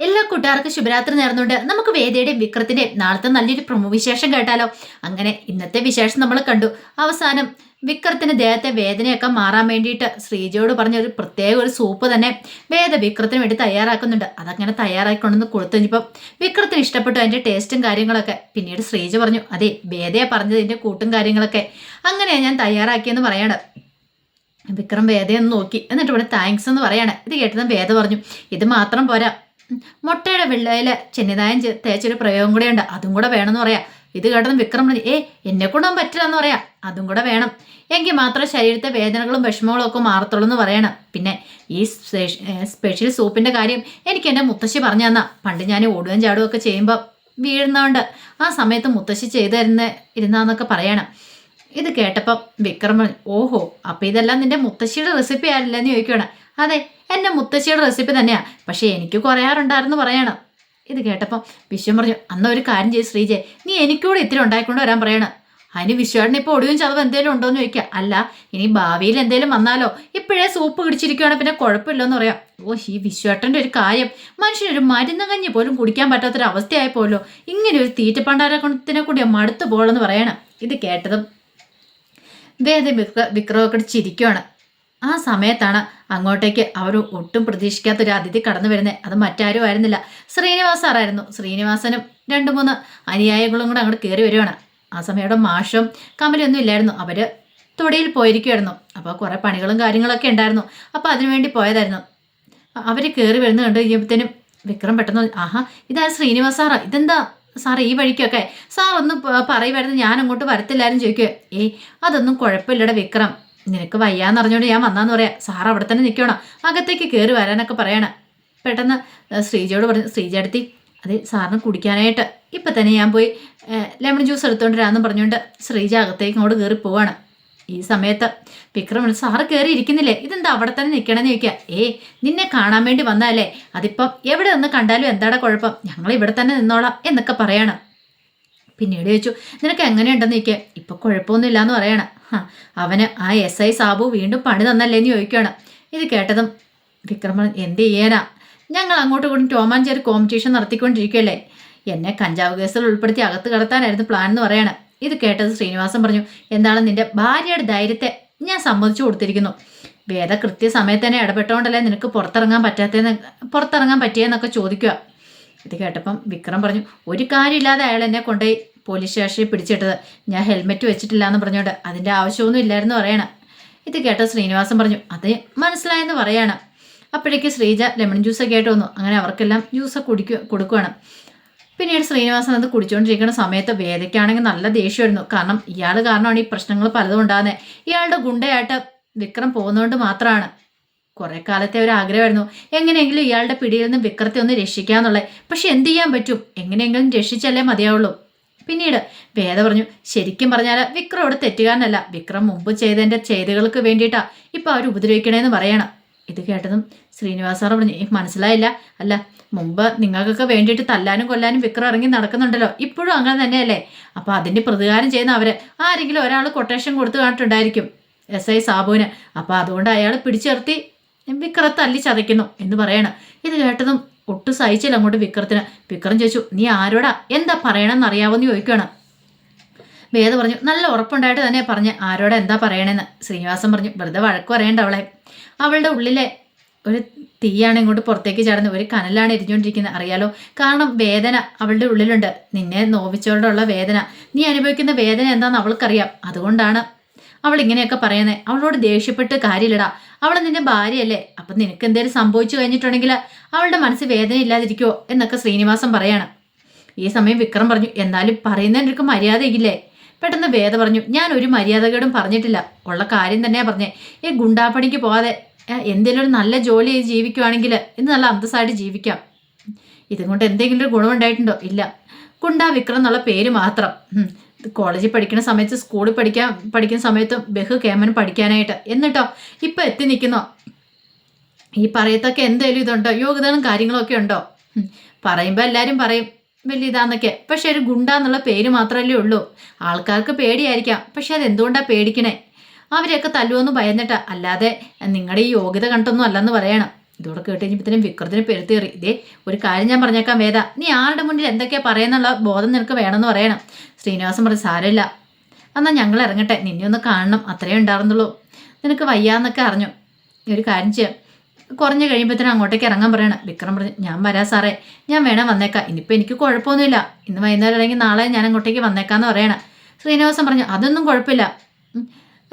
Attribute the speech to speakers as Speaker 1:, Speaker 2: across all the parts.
Speaker 1: എല്ലാ കൂട്ടുകാർക്കും ശുഭരാത്രി നേർന്നുകൊണ്ട് നമുക്ക് വേദയുടെയും വിക്രത്തിന്റെയും നാളത്തെ നല്ലൊരു പ്രമോ വിശേഷം കേട്ടാലോ? അങ്ങനെ ഇന്നത്തെ വിശേഷം നമ്മൾ കണ്ടു. അവസാനം വിക്രത്തിന് ദേഹത്തെ വേദനയൊക്കെ മാറാൻ വേണ്ടിയിട്ട് ശ്രീജയോട് പറഞ്ഞ ഒരു പ്രത്യേക ഒരു സൂപ്പ് തന്നെ വേദ വിക്രത്തിന് വേണ്ടി തയ്യാറാക്കുന്നുണ്ട്. അതങ്ങനെ തയ്യാറാക്കിക്കൊണ്ടെന്ന് കൊടുത്തു. കഴിഞ്ഞപ്പം വിക്രത്തിന് ഇഷ്ടപ്പെട്ടു അതിന്റെ ടേസ്റ്റും കാര്യങ്ങളൊക്കെ. പിന്നീട് ശ്രീജ പറഞ്ഞു അതെ വേദയെ പറഞ്ഞത് കൂട്ടും കാര്യങ്ങളൊക്കെ. അങ്ങനെയാണ് ഞാൻ തയ്യാറാക്കിയെന്ന് പറയണം. വിക്രം വേദയൊന്ന് നോക്കി. എന്നിട്ട് ഇവിടെ താങ്ക്സ് എന്ന് പറയാണ്. ഇത് കേട്ടതും വേദ പറഞ്ഞു ഇത് മാത്രം പോരാ. മുട്ടയുടെ വെള്ളയിൽ ചെന്നിതായം തേച്ചൊരു പ്രയോഗം കൂടെ ഉണ്ട് അതും കൂടെ വേണമെന്ന് പറയാം. ഇത് കേട്ടതും വിക്രം ഏ എന്നെ കൊണ്ടൊന്നും പറ്റില്ല എന്ന് പറയാം. അതും കൂടെ വേണം. എങ്കിൽ മാത്രം ശരീരത്തെ വേദനകളും വിഷമങ്ങളും ഒക്കെ മാറത്തുള്ളൂ എന്ന് പറയണം. പിന്നെ ഈ സ്പെഷ്യൽ സൂപ്പിന്റെ കാര്യം എനിക്ക് എന്റെ മുത്തശ്ശി പറഞ്ഞു തന്നാ. പണ്ട് ഞാൻ ഓടുകയും ചാടുകയും ഒക്കെ ചെയ്യുമ്പോൾ വീഴുന്നതുകൊണ്ട് ആ സമയത്ത് മുത്തശ്ശി ചെയ്തു തരുന്ന ഇരുന്നാന്നൊക്കെ പറയണം. ഇത് കേട്ടപ്പം വിക്രം ഓഹോ അപ്പൊ ഇതെല്ലാം നിന്റെ മുത്തശ്ശിയുടെ റെസിപ്പി ആരില്ലെന്ന് ചോദിക്കുകയാണ് അതെ എന്റെ മുത്തശ്ശിയുടെ റെസിപ്പി തന്നെയാണ് പക്ഷേ എനിക്ക് കുറയാറുണ്ടായിരുന്നു പറയണം. ഇത് കേട്ടപ്പം വിശ്വം പറഞ്ഞു അന്ന ഒരു കാര്യം ചെയ്ത് ശ്രീജെ നീ എനിക്കൂടെ ഇത്തിരി ഉണ്ടായിക്കൊണ്ട് വരാൻ പറയണം. അതിന് വിശ്വാടിന് ഇപ്പോൾ ഒടിവും ചതവ് എന്തെങ്കിലും ഉണ്ടോ എന്ന് ചോദിക്കുക അല്ല ഇനി ഭാവിയിൽ എന്തെങ്കിലും വന്നാലോ? ഇപ്പോഴേ സൂപ്പ് പിടിച്ചിരിക്കുകയാണ് പിന്നെ കുഴപ്പമില്ലെന്ന് പറയാം. ഓ ഈ വിശ്വേട്ടന്റെ ഒരു കാര്യം. മനുഷ്യനൊരു മരുന്ന് കഞ്ഞി പോലും കുടിക്കാൻ പറ്റാത്തൊരു അവസ്ഥയായി പോലോ ഇങ്ങനെ ഒരു തീറ്റപ്പണ്ടാരത്തിനെ കൂടിയ മടുത്തു പോകണമെന്ന് പറയണം. ഇത് കേട്ടതും വേദ വിക്ര വിക്രമൊക്കെ ചിരിക്കുവാണ്. ആ സമയത്താണ് അങ്ങോട്ടേക്ക് അവർ ഒട്ടും പ്രതീക്ഷിക്കാത്ത ഒരു അതിഥി കടന്നു വരുന്നത് അത് മറ്റാരും ആയിരുന്നില്ല. ശ്രീനിവാസ് സാറായിരുന്നു. ശ്രീനിവാസനും രണ്ട് മൂന്ന് അനുയായികളും കൂടെ അങ്ങോട്ട് കയറി വരുവാണ്. ആ സമയം മാഷും കമലൊന്നും ഇല്ലായിരുന്നു. അവർ തൊടിയിൽ പോയിരിക്കുമായിരുന്നു അപ്പോൾ കുറേ പണികളും കാര്യങ്ങളൊക്കെ ഉണ്ടായിരുന്നു. അപ്പോൾ അതിനുവേണ്ടി പോയതായിരുന്നു. അവർ കയറി വരുന്ന കണ്ടു കഴിയുമ്പോഴത്തേനും വിക്രം പെട്ടെന്ന് ആഹാ ഇതാ ശ്രീനിവാസ് സാറാ? ഇതെന്താ സാർ ഈ വഴിക്കൊക്കെ? സാർ ഒന്ന് പറയുമായിരുന്നു ഞാൻ അങ്ങോട്ട് വരത്തില്ലായിരുന്നു. ചോദിക്കുക ഏയ് അതൊന്നും കുഴപ്പമില്ലട വിക്രം. നിനക്ക് വയ്യാന്ന് അറിഞ്ഞോണ്ട് ഞാൻ വന്നാന്ന് പറയാം. സാർ അവിടെ തന്നെ നിൽക്കണം അകത്തേക്ക് കയറി വരാനൊക്കെ പറയണം. പെട്ടെന്ന് ശ്രീജയോട് പറഞ്ഞു ശ്രീജ അടുത്തി അതെ സാറിന് കുടിക്കാനായിട്ട്. ഇപ്പം തന്നെ ഞാൻ പോയി ലെമൺ ജ്യൂസ് എടുത്തോണ്ട് വരാമെന്ന് പറഞ്ഞുകൊണ്ട് ശ്രീജ അകത്തേക്ക് അങ്ങോട്ട് കയറി പോവാണ്. ഈ സമയത്ത് വിക്രം സാറ് കയറി ഇരിക്കുന്നില്ലേ? ഇതെന്താ അവിടെ തന്നെ നിൽക്കണമെന്ന് ചോദിക്കുക ഏ നിന്നെ കാണാൻ വേണ്ടി വന്നാലേ അതിപ്പം എവിടെ നിന്ന് കണ്ടാലും എന്താടാ കുഴപ്പം? ഞങ്ങൾ ഇവിടെ തന്നെ നിന്നോളാം എന്നൊക്കെ പറയണം. പിന്നീട് ചോദിച്ചു നിനക്ക് എങ്ങനെയുണ്ടെന്ന് ചോദിക്കുക ഇപ്പൊ കുഴപ്പമൊന്നുമില്ല എന്ന് പറയണം അവന് ആ എസ് ഐ സാബു വീണ്ടും പണി തന്നല്ലേ എന്ന് ചോദിക്കുകയാണ്. ഇത് കേട്ടതും വിക്രമൻ എന്ത് ചെയ്യാനാ? ഞങ്ങൾ അങ്ങോട്ട് ഇങ്ങോട്ടും ടോമാൻചേരി കോമ്പറ്റീഷൻ നടത്തിക്കൊണ്ടിരിക്കുകയല്ലേ? എന്നെ കഞ്ചാവ് കേസിൽ ഉൾപ്പെടുത്തി അകത്ത് കടത്താനായിരുന്നു പ്ലാൻ എന്ന് പറയണം. ഇത് കേട്ടത് ശ്രീനിവാസൻ പറഞ്ഞു എന്താണ് നിന്റെ ഭാര്യയുടെ ധൈര്യത്തെ ഞാൻ സമ്മതിച്ചു കൊടുത്തിരിക്കുന്നു. വേദ കൃത്യസമയത്ത് തന്നെ ഇടപെട്ടുകൊണ്ടല്ലേ നിനക്ക് പുറത്തിറങ്ങാൻ പറ്റാത്തതെന്ന് പുറത്തിറങ്ങാൻ പറ്റിയെന്നൊക്കെ ചോദിക്കുക. ഇത് കേട്ടപ്പം വിക്രം പറഞ്ഞു ഒരു കാര്യമില്ലാതെ അയാൾ എന്നെ കൊണ്ടുപോയി പോലീസ് സ്റ്റേഷനിൽ പിടിച്ചിട്ടത്. ഞാൻ ഹെൽമെറ്റ് വെച്ചിട്ടില്ല എന്ന് പറഞ്ഞോണ്ട് അതിന്റെ ആവശ്യമൊന്നും ഇല്ലായിരുന്നു പറയണം. ഇത് കേട്ട ശ്രീനിവാസൻ പറഞ്ഞു അത് മനസ്സിലായെന്ന് പറയാണ്. അപ്പോഴേക്ക് ശ്രീജ ലെമൺ ജ്യൂസൊക്കെ ആയിട്ട് വന്നു. അങ്ങനെ അവർക്കെല്ലാം ജ്യൂസ് കുടിക്കുക കൊടുക്കുകയാണ് പിന്നീട് ശ്രീനിവാസൻ അത് കുടിച്ചുകൊണ്ടിരിക്കുന്ന സമയത്ത് വേദയ്ക്കാണെങ്കിൽ നല്ല ദേഷ്യമായിരുന്നു. കാരണം ഇയാൾ കാരണമാണ് ഈ പ്രശ്നങ്ങൾ പലതും ഉണ്ടാകുന്നത്. ഇയാളുടെ ഗുണ്ടയായിട്ട് വിക്രം പോകുന്നതുകൊണ്ട് മാത്രമാണ്. കുറെ കാലത്തെ ഒരു ആഗ്രഹമായിരുന്നു. എങ്ങനെയെങ്കിലും ഇയാളുടെ പിടിയിൽ നിന്ന് വിക്രത്തെ ഒന്ന് രക്ഷിക്കാന്നുള്ളത് പക്ഷെ എന്ത് ചെയ്യാൻ പറ്റും? എങ്ങനെയെങ്കിലും രക്ഷിച്ചല്ലേ മതിയാവുള്ളൂ. പിന്നീട് വേദ പറഞ്ഞു ശരിക്കും പറഞ്ഞാൽ വിക്രം ഇവിടെ തെറ്റുകാരനല്ല. വിക്രം മുമ്പ് ചെയ്തതിന്റെ ചെയ്തുകൾക്ക് വേണ്ടിയിട്ടാ ഇപ്പൊ അവർ ഉപദ്രവിക്കണേന്ന് പറയണം. ഇത് കേട്ടതും ശ്രീനിവാസ സാർ പറഞ്ഞു മനസ്സിലായില്ല. അല്ല മുമ്പ് നിങ്ങൾക്കൊക്കെ വേണ്ടിയിട്ട് തല്ലാനും കൊല്ലാനും വിക്രം ഇറങ്ങി നടക്കുന്നുണ്ടല്ലോ. ഇപ്പോഴും അങ്ങനെ തന്നെയല്ലേ? അപ്പൊ അതിന്റെ പ്രതികാരം ചെയ്യുന്ന അവർ ആരെങ്കിലും ഒരാൾ കൊട്ടേഷൻ കൊടുത്തു കാണിട്ടുണ്ടായിരിക്കും. S I സാബുവിന്. അപ്പൊ അതുകൊണ്ട് അയാൾ പിടിച്ചിർത്തി വിക്രത്തെ അല്ലി ചതയ്ക്കുന്നു എന്ന് പറയണം. ഇത് കേട്ടതും ഒട്ടും സഹിച്ചില്ല അങ്ങോട്ട് വിക്രത്തിന്. വിക്രം ചോദിച്ചു നീ ആരോടാ? എന്താ പറയണമെന്ന് അറിയാവോന്ന് ചോദിക്കുകയാണ് വേദ പറഞ്ഞു നല്ല ഉറപ്പുണ്ടായിട്ട് തന്നെ പറഞ്ഞ് ആരോടാ എന്താ പറയണേന്ന്. ശ്രീനിവാസൻ പറഞ്ഞു വെറുതെ വഴക്ക് പറയണ്ട അവളെ. അവളുടെ ഉള്ളിലെ ഒരു തീയാണ് ഇങ്ങോട്ട് പുറത്തേക്ക് ചാടുന്നത്. ഒരു കനലാണ് എരിഞ്ഞുകൊണ്ടിരിക്കുന്നത്. അറിയാലോ? കാരണം വേദന അവളുടെ ഉള്ളിലുണ്ട്. നിന്നെ നോവിച്ചോടുള്ള വേദന. നീ അനുഭവിക്കുന്ന വേദന എന്താണെന്ന് അവൾക്കറിയാം. അതുകൊണ്ടാണ് അവൾ ഇങ്ങനെയൊക്കെ പറയുന്നത്. അവളോട് ദേഷ്യപ്പെട്ട് കാര്യമില്ലടാ. അവൾ നിന്റെ ഭാര്യയല്ലേ? അപ്പൊ നിനക്ക് എന്തേലും സംഭവിച്ചു കഴിഞ്ഞിട്ടുണ്ടെങ്കിൽ അവളുടെ മനസ്സ് വേദന ഇല്ലാതിരിക്കുമോ എന്നൊക്കെ ശ്രീനിവാസൻ പറയാണ്. ഈ സമയം വിക്രം പറഞ്ഞു എന്നാലും പറയുന്നതിനൊക്കെ മര്യാദയില്ലേ? പെട്ടെന്ന് വേദ പറഞ്ഞു ഞാൻ ഒരു മര്യാദകേടും പറഞ്ഞിട്ടില്ല. ഉള്ള കാര്യം തന്നെയാ പറഞ്ഞേ. ഈ ഗുണ്ടാപ്പണിക്ക് പോവാതെ എന്തെങ്കിലും ഒരു നല്ല ജോലി ചെയ്ത് ജീവിക്കുവാണെങ്കിൽ ഇന്ന് നല്ല അന്തസ്സായിട്ട് ജീവിക്കാം. ഇതുകൊണ്ട് എന്തെങ്കിലും ഒരു ഗുണമുണ്ടായിട്ടുണ്ടോ? ഇല്ല. ഗുണ്ടാ വിക്രം എന്നുള്ള പേര് മാത്രം. കോളേജിൽ പഠിക്കുന്ന സമയത്ത് സ്കൂളിൽ പഠിക്കാൻ പഠിക്കുന്ന സമയത്തും ബഹു കേമൻ പഠിക്കാനായിട്ട്. എന്നിട്ടോ ഇപ്പൊ എത്തി നിൽക്കുന്നോ? ഈ പറയത്തൊക്കെ എന്തേലും ഇതുണ്ടോ? യോഗ്യതകളും കാര്യങ്ങളൊക്കെ ഉണ്ടോ. പറയുമ്പോൾ എല്ലാവരും പറയും വലിയ ഇതാന്നൊക്കെ. പക്ഷെ ഒരു ഗുണ്ട എന്നുള്ള പേര് മാത്രമല്ലേ ഉള്ളൂ. ആൾക്കാർക്ക് പേടിയായിരിക്കാം. പക്ഷെ അതെന്തുകൊണ്ടാണ് പേടിക്കണേ? അവരെയൊക്കെ തല്ലുമെന്ന് ഭയന്നിട്ടാ. അല്ലാതെ നിങ്ങളുടെ ഈ യോഗ്യത കണ്ടൊന്നും അല്ലെന്ന് പറയണം. ഇതോടെ കേട്ട് കഴിഞ്ഞപ്പോഴത്തേനും വിക്രത്തിന് പെരുത്തേറി ഇതേ ഒരു കാര്യം ഞാൻ പറഞ്ഞേക്കാം വേദ. നീ ആരുടെ മുന്നിൽ എന്തൊക്കെയാ പറയുന്നുള്ള ബോധം നിനക്ക് വേണമെന്ന് പറയണം. ശ്രീനിവാസൻ പറഞ്ഞു സാരമില്ല. എന്നാൽ ഞങ്ങൾ ഇറങ്ങട്ടെ. നിന്നെ ഒന്ന് കാണണം. അത്രയേ ഉണ്ടായിരുന്നുള്ളൂ. നിനക്ക് വയ്യാന്നൊക്കെ അറിഞ്ഞു. ഒരു കാര്യം ചെയ്യാം. കുറഞ്ഞു കഴിയുമ്പോഴത്തേനും അങ്ങോട്ടേക്ക് ഇറങ്ങാൻ പറയണം. വിക്രം പറഞ്ഞു ഞാൻ വരാം സാറേ. ഞാൻ വേണം വന്നേക്കാം. ഇനിയിപ്പോൾ എനിക്ക് കുഴപ്പമൊന്നുമില്ല. ഇന്ന് വൈകുന്നേരം അല്ലെങ്കിൽ നാളെ ഞാൻ അങ്ങോട്ടേക്ക് വന്നേക്കാന്ന് പറയണം. ശ്രീനിവാസൻ പറഞ്ഞു അതൊന്നും കുഴപ്പമില്ല.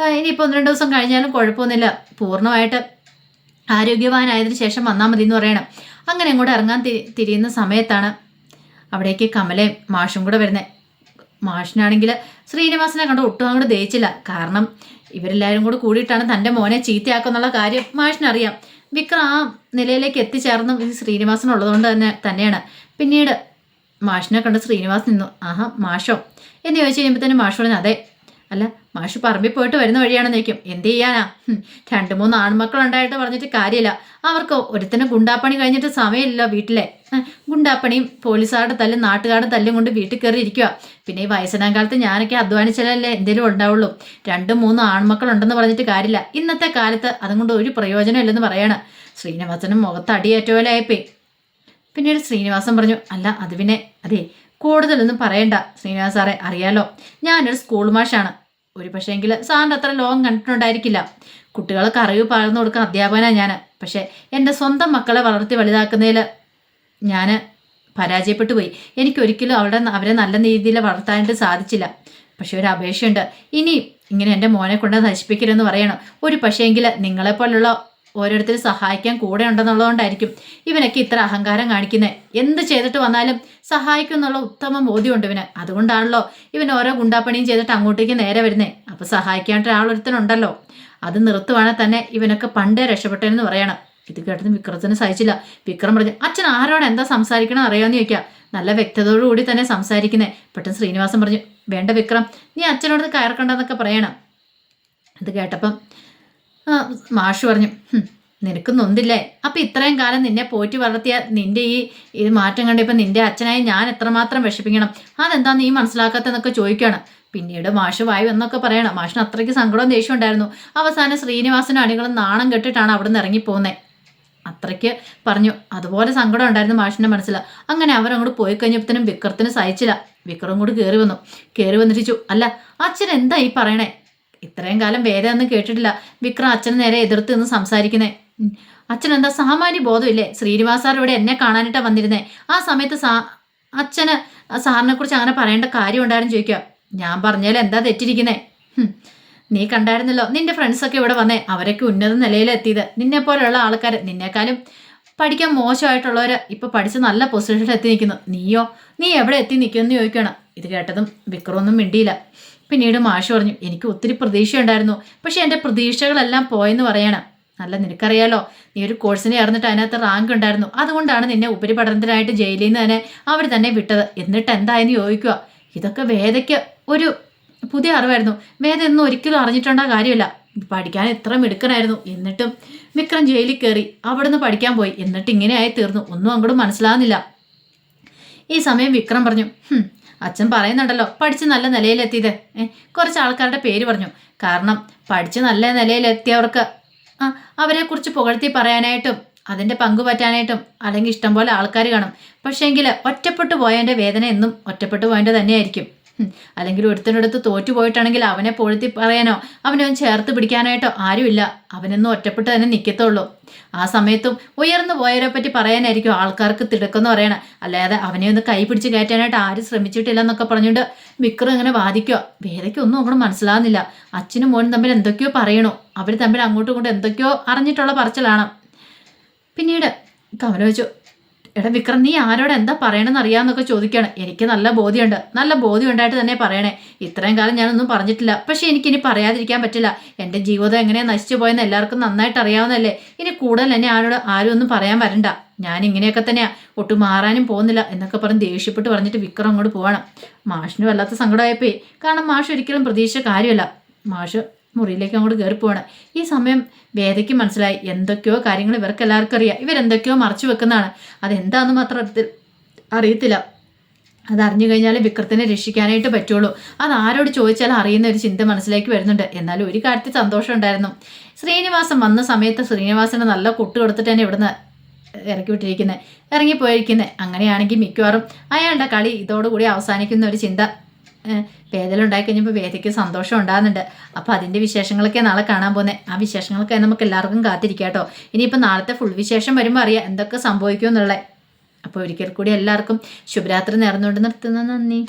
Speaker 1: ഇനിയിപ്പോൾ ഒന്ന് രണ്ട് ദിവസം കഴിഞ്ഞാലും കുഴപ്പമൊന്നുമില്ല. പൂർണമായിട്ട് ആരോഗ്യവാനായതിനു ശേഷം വന്നാൽ മതി എന്ന് പറയണം. അങ്ങനെ അങ്ങോട്ട് ഇറങ്ങാൻ തിരിയുന്ന സമയത്താണ് അവിടേക്ക് കമലയും മാഷും കൂടെ വരുന്നത് മാഷിനാണെങ്കിൽ ശ്രീനിവാസനെ കണ്ട് ഒട്ടും അങ്ങോട്ട് ദയിച്ചില്ല കാരണം ഇവരെല്ലാവരും കൂടെ കൂടിയിട്ടാണ് തന്റെ മോനെ ചീത്തയാക്കുന്നുള്ള കാര്യം മാഷിനറിയാം. വിക്രം ആ നിലയിലേക്ക് എത്തിച്ചേർന്നും. ഈ ശ്രീനിവാസൻ ഉള്ളതുകൊണ്ട് തന്നെ തന്നെയാണ്. പിന്നീട് മാഷിനെ കണ്ട് ശ്രീനിവാസൻ നിന്നു. ആഹാ മാഷോ? എന്ന് ചോദിച്ചു കഴിയുമ്പോൾ തന്നെ മാഷ് പറഞ്ഞു അതെ അല്ല മാഷ് പറമ്പിൽ പോയിട്ട് വരുന്ന വഴിയാണെന്ന് ചോദിക്കും എന്ത് ചെയ്യാനാ? രണ്ടു മൂന്ന് ആൺമക്കളുണ്ടായിട്ട് പറഞ്ഞിട്ട് കാര്യമില്ല. അവർക്ക് ഒരുത്തന്നെ ഗുണ്ടാപ്പണി കഴിഞ്ഞിട്ട് സമയമില്ല വീട്ടിലെ. ഗുണ്ടാപ്പണിയും പോലീസുകാരുടെ തല്ലും നാട്ടുകാരുടെ തല്ലും കൊണ്ട് വീട്ടിൽ കയറി ഇരിക്കുക പിന്നെ ഈ വയസ്സനാം കാലത്ത് ഞാനൊക്കെ അധ്വാനിച്ചാലല്ലേ എന്തെങ്കിലും ഉണ്ടാവുള്ളൂ. രണ്ടും ആൺമക്കൾ ഉണ്ടെന്ന് പറഞ്ഞിട്ട് കാര്യമില്ല. ഇന്നത്തെ കാലത്ത് അതും കൊണ്ട് ഒരു പ്രയോജനമില്ലെന്ന് പറയാണ്. ശ്രീനിവാസനും മുഖത്ത് അടിയേറ്റ പോലെ പിന്നീട് ശ്രീനിവാസൻ പറഞ്ഞു അല്ല അത് പിന്നെ അതെ കൂടുതലൊന്നും പറയണ്ട. ശ്രീനിവാസ് സാറേ അറിയാലോ. ഞാനൊരു സ്കൂൾ മാഷാണ്. ഒരു പക്ഷേങ്കിൽ സാറിന്റെ അത്ര ലോകം കണ്ടിട്ടുണ്ടായിരിക്കില്ല. കുട്ടികൾക്ക് അറിവ് പകർന്നു കൊടുക്കുന്ന അധ്യാപകനാണ് ഞാൻ പക്ഷേ എന്റെ സ്വന്തം മക്കളെ വളർത്തി വലുതാക്കുന്നതിൽ ഞാൻ പരാജയപ്പെട്ടു പോയി. എനിക്കൊരിക്കലും അവിടെ അവരെ നല്ല രീതിയിൽ വളർത്താനായിട്ട് സാധിച്ചില്ല. പക്ഷെ ഒരു അപേക്ഷയുണ്ട്. ഇനി ഇങ്ങനെ എന്റെ മോനെ കൊണ്ട് നശിപ്പിക്കരുതെന്ന് പറയണം. ഒരു പക്ഷേങ്കിൽ നിങ്ങളെപ്പോലുള്ള ഓരോരുത്തരും സഹായിക്കാൻ കൂടെ ഉണ്ടെന്നുള്ളതുകൊണ്ടായിരിക്കും ഇവനൊക്കെ ഇത്ര അഹങ്കാരം കാണിക്കുന്നത് എന്ത് ചെയ്തിട്ട് വന്നാലും സഹായിക്കും എന്നുള്ള ഉത്തമ ബോധ്യമുണ്ട് ഇവന്. അതുകൊണ്ടാണല്ലോ ഇവൻ ഓരോ ഗുണ്ടാപ്പണിയും ചെയ്തിട്ട് അങ്ങോട്ടേക്ക് നേരെ വരുന്നത് അപ്പോൾ സഹായിക്കാനായിട്ട് ഒരാളൊരുത്തനുണ്ടല്ലോ. അത് നിർത്തുവാണെങ്കിൽ തന്നെ ഇവനൊക്കെ പണ്ടേ രക്ഷപ്പെട്ടെന്ന് പറയണം. ഇത് കേട്ടത് വിക്രത്തിന് സഹിച്ചില്ല. വിക്രം പറഞ്ഞു അച്ഛൻ ആരോട് എന്താ സംസാരിക്കണം അറിയാമെന്ന് ചോദിക്കുക നല്ല വ്യക്തതയോടുകൂടി തന്നെ സംസാരിക്കുന്നത് പെട്ടെന്ന് ശ്രീനിവാസൻ പറഞ്ഞു വേണ്ട വിക്രം നീ അച്ഛനോട് കയറക്കണ്ടെന്നൊക്കെ പറയണം. ഇത് കേട്ടപ്പം മാഷ് പറഞ്ഞു നിനക്ക് നൊന്തില്ലേ? അപ്പൊ ഇത്രയും കാലം നിന്നെ പോറ്റി വളർത്തിയ നിന്റെ ഈ ഇത് മാറ്റം കണ്ടപ്പോൾ നിന്റെ അച്ഛനായി ഞാൻ എത്രമാത്രം വിഷമിക്കണം? അതെന്താ നീ മനസ്സിലാക്കാത്തതെന്നൊക്കെ ചോദിക്കുകയാണ് പിന്നീട് മാഷ് വായു എന്നൊക്കെ പറയണം മാഷിന് അത്രയ്ക്ക് സങ്കടവും ദേഷ്യം ഉണ്ടായിരുന്നു. അവസാനം ശ്രീനിവാസനും അണികളും നാണം കെട്ടിട്ടാണ് അവിടെ നിന്ന് ഇറങ്ങിപ്പോകുന്നത് അത്രയ്ക്ക് പറഞ്ഞു അതുപോലെ സങ്കടം ഉണ്ടായിരുന്നു മാഷിന്റെ മനസ്സിൽ അങ്ങനെ അവരങ്ങോട്ട് പോയി കഴിഞ്ഞപ്പോഴത്തേനും വിക്രത്തിന് സഹിച്ചില്ല. വിക്രം കൂടി കയറി വന്നു. കയറി വന്നിരിച്ചു അല്ല അച്ഛൻ എന്താ ഈ പറയണേ? ഇത്രയും കാലം വേദ ഒന്നും കേട്ടിട്ടില്ല. വിക്രം അച്ഛന് നേരെ എതിർത്ത് നിന്ന് സംസാരിക്കുന്നേ. അച്ഛനെന്താ സാമാന്യ ബോധമില്ലേ? ശ്രീനിവാസ് സാർ ഇവിടെ എന്നെ കാണാനിട്ടാ വന്നിരുന്നേ. ആ സമയത്ത് സാ അച്ഛന് സാറിനെ കുറിച്ച് അങ്ങനെ പറയേണ്ട കാര്യം ഉണ്ടായിരുന്നു ചോദിക്കുക. ഞാൻ പറഞ്ഞാൽ എന്താ തെറ്റിരിക്കുന്നേ? നീ കണ്ടായിരുന്നല്ലോ നിന്റെ ഫ്രണ്ട്സൊക്കെ ഇവിടെ വന്നേ. അവരൊക്കെ ഉന്നത നിലയിലെത്തിയത് നിന്നെ പോലെയുള്ള ആൾക്കാർ നിന്നെക്കാളും പഠിക്കാൻ മോശമായിട്ടുള്ളവർ ഇപ്പൊ പഠിച്ച് നല്ല പൊസിഷനിൽ എത്തി നിൽക്കുന്നു. നീയോ? നീ എവിടെ എത്തി നിൽക്കുമെന്ന് ചോദിക്കണം ഇത് കേട്ടതും വിക്രമൊന്നും മിണ്ടിയില്ല. പിന്നീട് മാഷ് പറഞ്ഞു എനിക്ക് ഒത്തിരി പ്രതീക്ഷയുണ്ടായിരുന്നു. പക്ഷേ എന്റെ പ്രതീക്ഷകളെല്ലാം പോയെന്ന് പറയണം. നല്ല നിനക്കറിയാലോ നീ ഒരു കോഴ്സിനെ ഇറന്നിട്ട് അതിനകത്ത് റാങ്ക് ഉണ്ടായിരുന്നു. അതുകൊണ്ടാണ് നിന്നെ ഉപരിപഠനത്തിനായിട്ട് ജയിലിൽ നിന്ന് തന്നെ അവർ തന്നെ വിട്ടത്. എന്നിട്ട് എന്തായെന്ന് ചോദിക്കുക? ഇതൊക്കെ വേദയ്ക്ക് ഒരു പുതിയ അറിവായിരുന്നു. വേദ ഒന്നും ഒരിക്കലും അറിഞ്ഞിട്ടുണ്ട കാര്യമില്ല. പഠിക്കാൻ ഇത്ര മിടുക്കനായിരുന്നു. എന്നിട്ടും വിക്രം ജയിലിൽ കയറി അവിടുന്ന് പഠിക്കാൻ പോയി. എന്നിട്ട് ഇങ്ങനെ ആയി തീർന്നു. ഒന്നും അങ്ങോട്ടും മനസ്സിലാകുന്നില്ല. ഈ സമയം വിക്രം പറഞ്ഞു "ഹും, അച്ഛൻ പറയുന്നുണ്ടല്ലോ പഠിച്ച് നല്ല നിലയിലെത്തിയത്. കുറച്ച് ആൾക്കാരുടെ പേര് പറഞ്ഞു. കാരണം പഠിച്ച് നല്ല നിലയിലെത്തിയവർക്ക് അവരെക്കുറിച്ച് പുകഴ്ത്തി പറയാനായിട്ടും അതിന്റെ പങ്ക് പറ്റാനായിട്ടും അല്ലെങ്കിൽ ഇഷ്ടംപോലെ ആൾക്കാർ കാണും. പക്ഷേങ്കിൽ ഒറ്റപ്പെട്ടു പോയതിന്റെ വേദന എന്നും ഒറ്റപ്പെട്ടു പോയതിന്റെ തന്നെയായിരിക്കും. അല്ലെങ്കിൽ ഒരുത്തനടുത്ത് തോറ്റു പോയിട്ടാണെങ്കിൽ അവനെ പൊഴുത്തി പറയാനോ അവനെ ചേർത്ത് പിടിക്കാനായിട്ടോ ആരുമില്ല. അവനൊന്നും ഒറ്റപ്പെട്ട് തന്നെ നിൽക്കത്തുള്ളൂ ആ സമയത്തും ഉയർന്നു പോയവരെ പറ്റി പറയാനായിരിക്കും ആൾക്കാർക്ക് തിടുക്കെന്ന് പറയണ. അല്ലാതെ അവനെ ഒന്ന് കൈ പിടിച്ച് കയറ്റാനായിട്ട് ആരും ശ്രമിച്ചിട്ടില്ല എന്നൊക്കെ പറഞ്ഞുകൊണ്ട് വിക്രം ഇങ്ങനെ വാദിക്കുക വേദയ്ക്കൊന്നും അങ്ങോട്ട് മനസ്സിലാകുന്നില്ല അച്ഛനും മോനും തമ്മിൽ എന്തൊക്കെയോ പറയണു. അവർ തമ്മിൽ അങ്ങോട്ടും ഇങ്ങോട്ടും എന്തൊക്കെയോ അറിഞ്ഞിട്ടുള്ള പറച്ചിലാണ്. പിന്നീട് കമല വെച്ചു എടാ വിക്രം നീ ആരോട് എന്താ പറയണമെന്ന് അറിയാമെന്നൊക്കെ ചോദിക്കുകയാണ്. എനിക്ക് നല്ല ബോധ്യമുണ്ട്. നല്ല ബോധ്യം ഉണ്ടായിട്ട് തന്നെ പറയണേ. ഇത്രയും കാലം ഞാനൊന്നും പറഞ്ഞിട്ടില്ല. പക്ഷെ എനിക്കിനി പറയാതിരിക്കാൻ പറ്റില്ല. എന്റെ ജീവിതം എങ്ങനെയാണ് നശിച്ചു പോയെന്ന് എല്ലാവർക്കും നന്നായിട്ട് അറിയാവുന്നല്ലേ ഇനി കൂടുതൽ എന്നെ ആരോട് ആരും ഒന്നും പറയാൻ വരണ്ട. ഞാൻ ഇങ്ങനെയൊക്കെ തന്നെയാ. ഒട്ടും മാറാനും പോകുന്നില്ല എന്നൊക്കെ പറഞ്ഞ് ദേഷ്യപ്പെട്ട് പറഞ്ഞിട്ട് വിക്രം അങ്ങോട്ട് പോകണം മാഷിന് വല്ലാത്ത സങ്കടമായപ്പോയി. കാരണം മാഷ് ഒരിക്കലും പ്രതീക്ഷിച്ച കാര്യമല്ല. മാഷ് മുറിയിലേക്ക് അങ്ങോട്ട് കയറി പോവാണ്. ഈ സമയം വേദയ്ക്ക് മനസ്സിലായി എന്തൊക്കെയോ കാര്യങ്ങൾ ഇവർക്ക് എല്ലാവർക്കും അറിയാം. ഇവരെന്തൊക്കെയോ മറച്ചു വെക്കുന്നതാണ്. അതെന്താണെന്ന് മാത്രം അറിയത്തി- അറിയത്തില്ല. അതറിഞ്ഞു കഴിഞ്ഞാൽ വിക്രത്തിനെ രക്ഷിക്കാനായിട്ട് പറ്റുള്ളൂ. അത് ആരോട് ചോദിച്ചാലും അറിയുന്ന ഒരു ചിന്ത മനസ്സിലേക്ക് വരുന്നുണ്ട്. എന്നാലും ഒരു കാര്യത്തിൽ സന്തോഷം ഉണ്ടായിരുന്നു. ശ്രീനിവാസൻ വന്ന സമയത്ത് ശ്രീനിവാസനെ നല്ല കൊട്ട് കൊടുത്തിട്ട് തന്നെ ഇവിടുന്ന് ഇറക്കി വിട്ടിരിക്കുന്നത് ഇറങ്ങിപ്പോയിരിക്കുന്നത് അങ്ങനെയാണെങ്കിൽ മിക്കവാറും അയാളുടെ കളി ഇതോടുകൂടി അവസാനിക്കുന്ന ഒരു ചിന്ത വേദലുണ്ടായി കഴിഞ്ഞപ്പോൾ വേദയ്ക്ക് സന്തോഷം ഉണ്ടാകുന്നുണ്ട്. അപ്പോൾ അതിന്റെ വിശേഷങ്ങളൊക്കെ നാളെ കാണാൻ പോകുന്നത് ആ വിശേഷങ്ങളൊക്കെ നമുക്ക് എല്ലാവർക്കും കാത്തിരിക്കാം കേട്ടോ. ഇനിയിപ്പോൾ നാളത്തെ ഫുൾ വിശേഷം വരുമ്പോൾ അറിയാം എന്തൊക്കെ സംഭവിക്കുമെന്നുള്ളത്. അപ്പോൾ ഒരിക്കൽ കൂടി എല്ലാവർക്കും ശുഭരാത്രി നേർന്നുകൊണ്ട് നിർത്തുന്ന. നന്ദി.